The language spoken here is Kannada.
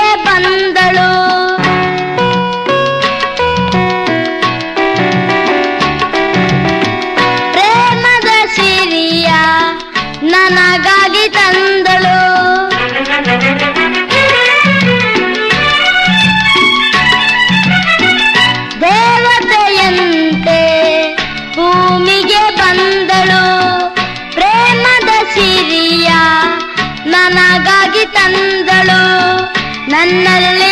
ಮನೆಗೆ ಬಂದಳು. ಪ್ರೇಮದ ಸಿರಿಯ ನನಗಾಗಿ ತಂದಳು. ದೇವತೆಯಂತೆ ಭೂಮಿಗೆ ಬಂದಳು. ಪ್ರೇಮದ ಸಿರಿಯ ನನಗಾಗಿ ತಂದ தன்னருளே